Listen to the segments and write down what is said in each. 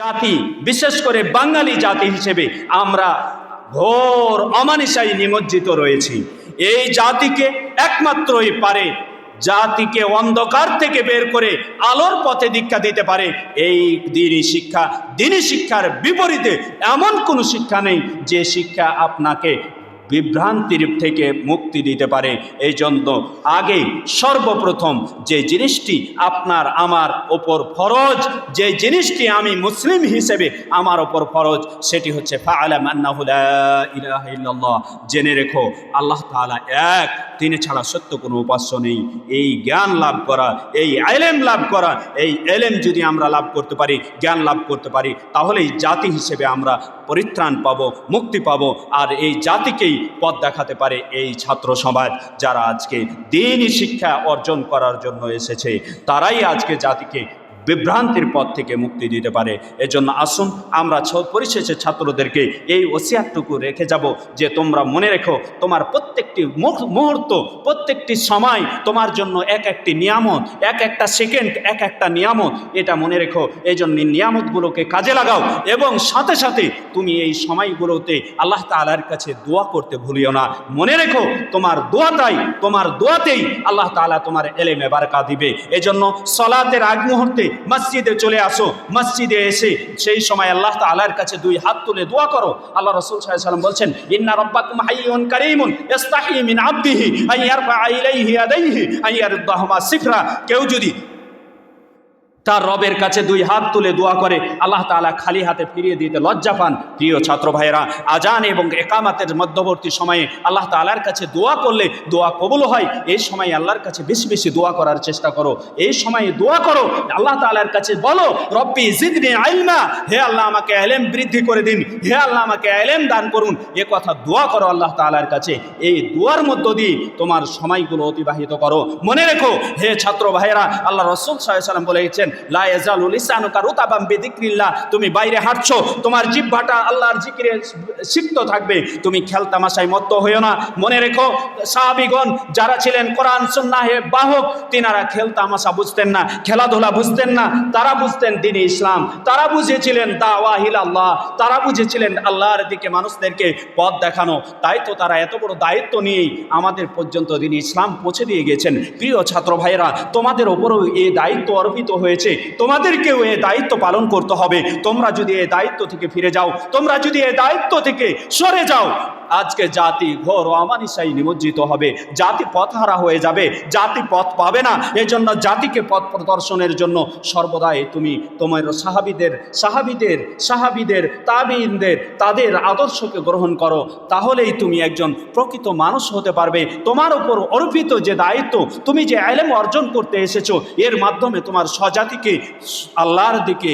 জাতি, বিশেষ করে বাঙালি জাতি হিসেবে আমরা ঘোর অমানিসায় নিমজ্জিত রয়েছি। এই জাতিকে একমাত্রই পারে, জাতিকে অন্ধকার থেকে বের করে আলোর পথে দীক্ষা দিতে পারে। এই দিনই শিক্ষা, দিনই শিক্ষার বিপরীতে এমন কোনো শিক্ষা নেই যে শিক্ষা আপনাকে বিভ্রান্তির থেকে মুক্তি দিতে পারে। এই জন্য আগে সর্বপ্রথম যে জিনিসটি আপনার আমার ওপর ফরজ, যে জিনিসটি আমি মুসলিম হিসেবে আমার ওপর ফরজ, সেটি হচ্ছে জেনে রেখো, আল্লাহ তালা এক তিনি ছাড়া সত্য কোনো উপাস্য নেই। এই জ্ঞান লাভ করা, এই এলেম লাভ করা, এই এলেম যদি আমরা লাভ করতে পারি, জ্ঞান লাভ করতে পারি, তাহলেই জাতি হিসেবে আমরা পরিত্রাণ পাব, মুক্তি পাব, আর এই জাতিকেই পথ দেখাতে পারে এই ছাত্র সমাজ যারা আজকে দিনই শিক্ষা অর্জন করার জন্য এসেছে। তারাই আজকে জাতিকে বিভ্রান্তির পথ থেকে মুক্তি দিতে পারে। এজন্য আসুন, আমরা পরিশেষে ছাত্রদেরকে এই ওসিয়াতটুকু রেখে যাব যে তোমরা মনে রেখো, তোমার প্রত্যেকটি মুহূর্ত, প্রত্যেকটি সময় তোমার জন্য এক একটি নিয়ামত, এক একটা সেকেন্ড, এক একটা নিয়ামত, এটা মনে রেখো। এই জন্য নিয়ামতগুলোকে কাজে লাগাও এবং সাথে সাথে তুমি এই সময়গুলোতে আল্লাহ তালার কাছে দোয়া করতে ভুলিও না। মনে রেখো, তোমার দোয়াটাই, তোমার দোয়াতেই আল্লাহ তাআলা তোমার এলেমে বারকা দিবে। এজন্য সলাতের আগ মুহূর্তে মসজিদে চলে আসো, মসজিদে এসে সেই সময় আল্লাহ তালার কাছে দুই হাত তুলে দোয়া করো। আল্লাহ রসুল সাল্লাম বলছেন, ইন্না রব্বাকুম হাইয়ুন কারীমুন ইস্তাহি মিন আবদিহি আদাইহি সিফরা। কেউ যদি তার রবের কাছে দুই হাত তুলে দোয়া করে, আল্লাহ তাআলা খালি হাতে ফিরিয়ে দিতে লজ্জা পান। প্রিয় ছাত্র ভাইয়েরা, আজান এবং একামাতের মধ্যবর্তী সময়ে আল্লাহ তাআলার কাছে দোয়া করলে দোয়া কবুল হয়। এই সময় আল্লাহর কাছে বেশি বেশি দোয়া করার চেষ্টা করো। এই সময়ে দোয়া করো, আল্লাহ তাআলার কাছে বলো, রব্বি জিদনি আইলমা। হে আল্লাহ, আমাকে এলেম বৃদ্ধি করে দিন। হে আল্লাহ, আমাকে এলেম দান করুন। এ কথা দোয়া করো আল্লাহ তাআলার কাছে। এই দোয়ার মধ্য দিয়ে তোমার সময়গুলো অতিবাহিত করো। মনে রেখো, হে ছাত্র ভাইয়েরা, আল্লাহ রসুল সাহেব সাল্লাম বলেছেন তুমি বাইরে হাঁটছো, তোমার আল্লাহর জিকিরে সিক্ত থাকবে। তুমি মত্ত না। মনে রেখো, সাহাবীগণ যারা ছিলেন কোরআন বাহক, তিনারা বুঝতেন না, খেলাধুলা বুঝতেন না। তারা বুঝতেন দিন ইসলাম। তারা বুঝেছিলেন দাওয়াহিল আল্লাহ তারা বুঝেছিলেন আল্লাহর দিকে মানুষদেরকে পথ দেখানো। তাই তো তারা এত বড় দায়িত্ব নিয়েই আমাদের পর্যন্ত দিন ইসলাম পৌঁছে দিয়ে গেছেন। প্রিয় ছাত্র ভাইয়েরা, তোমাদের ওপরও এই দায়িত্ব অর্পিত হয়েছে। তোমাদেরকেও এ দায়িত্ব পালন করতে হবে। তোমরা যদি এ দায়িত্ব থেকে ফিরে যাও, তোমরা যদি এ দায়িত্ব থেকে সরে যাও আজকে জাতি ঘোর অমানিসাই নিমজ্জিত হবে। জাতি পথহারা হয়ে যাবে, জাতি পথ পাবে না। এজন্য জাতিকে পথ প্রদর্শনের জন্য সর্বদাই তুমি তোমার সাহাবিদের সাহাবিদের সাহাবিদের, তাবিনদের, তাদের আদর্শকে গ্রহণ করো। তাহলেই তুমি একজন প্রকৃত মানুষ হতে পারবে। তোমার উপর অর্পিত যে দায়িত্ব, তুমি যে আলেম অর্জন করতে এসেছ, এর মাধ্যমে তোমার স্বজাতিকে আল্লাহর দিকে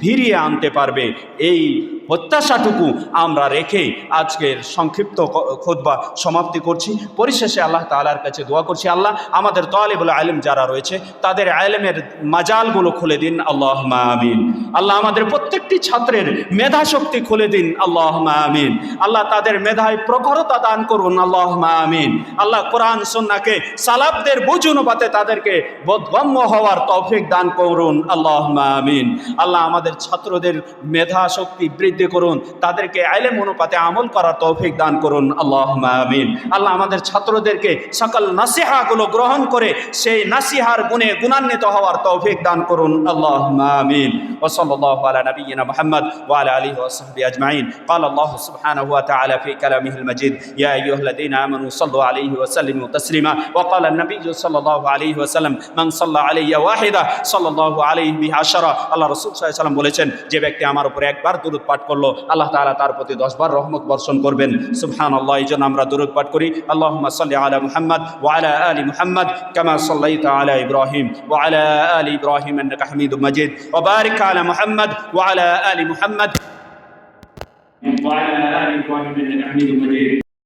ফিরিয়ে আনতে পারবে। এই প্রত্যাশাটুকু আমরা রেখে আজকের সংক্ষিপ্ত খোদবা সমাপ্তি করছি। পরিশেষে আল্লাহ তালার কাছে দোয়া করছি। আল্লাহ আমাদের তলেবুল আলেম যারা রয়েছে, তাদের আলেমের মাজালগুলো খুলে দিন। আল্লাহ আমিন। আল্লাহ আমাদের প্রত্যেকটি ছাত্রের মেধা শক্তি খুলে দিন। আল্লাহ আমিন। আল্লাহ তাদের মেধায় প্রখরতা দান করুন। আল্লাহ আমিন। আল্লাহ কোরআন সন্নাকে সালাবদের বুঝ অনুপাতে তাদেরকে বোধগম্য হওয়ার তৌফিক দান করুন। আল্লাহ আমিন। আল্লাহ আমাদের ছাত্রদের মেধা শক্তি বৃদ্ধি করুন তাদেরকে আইলেম অনুপাতে আমল করার তৌফিক দান করুন আল্লাহ আমিন আল্লাহ আমাদের ছাত্রদেরকে সকল নাসিহাগুলো গ্রহণ করে সেই নাসিহার গুণে গুণান্বিত হওয়ার তৌফিক দান করুন আল্লাহ আমিন وصلى الله على نبينا محمد وعلى اله وصحبه اجمعين قال الله سبحانه وتعالى في كلامه المجيد يا ايها الذين امنوا صلوا عليه وسلموا تسليما وقال النبي صلى الله عليه وسلم من صلى علي واحده صلى الله عليه به عشرة আল্লাহ রসুল সাল্লাম বলেছেন যে ব্যক্তি আমার উপরে একবার দুরুদ পাঠ করলো আল্লাহ তাআলা তার প্রতি দশবার রহমত বর্ষণ করবেন সুবহান আল্লাহ এই জন্য আমরা দুরুদ পাঠ করি আল্লাহ সাল্লি আলা মুহাম্মদ ওয়ালা আলী মুহাম্মদ কামা সাল্লাইতা আলা ইব্রাহিম ওয়ালা আলী ইব্রাহিম আন্নাকা হামিদুম মাজিদ وبارك على محمد وعلى آل محمد وعلى آل إبراهيم إنك حميد مجيد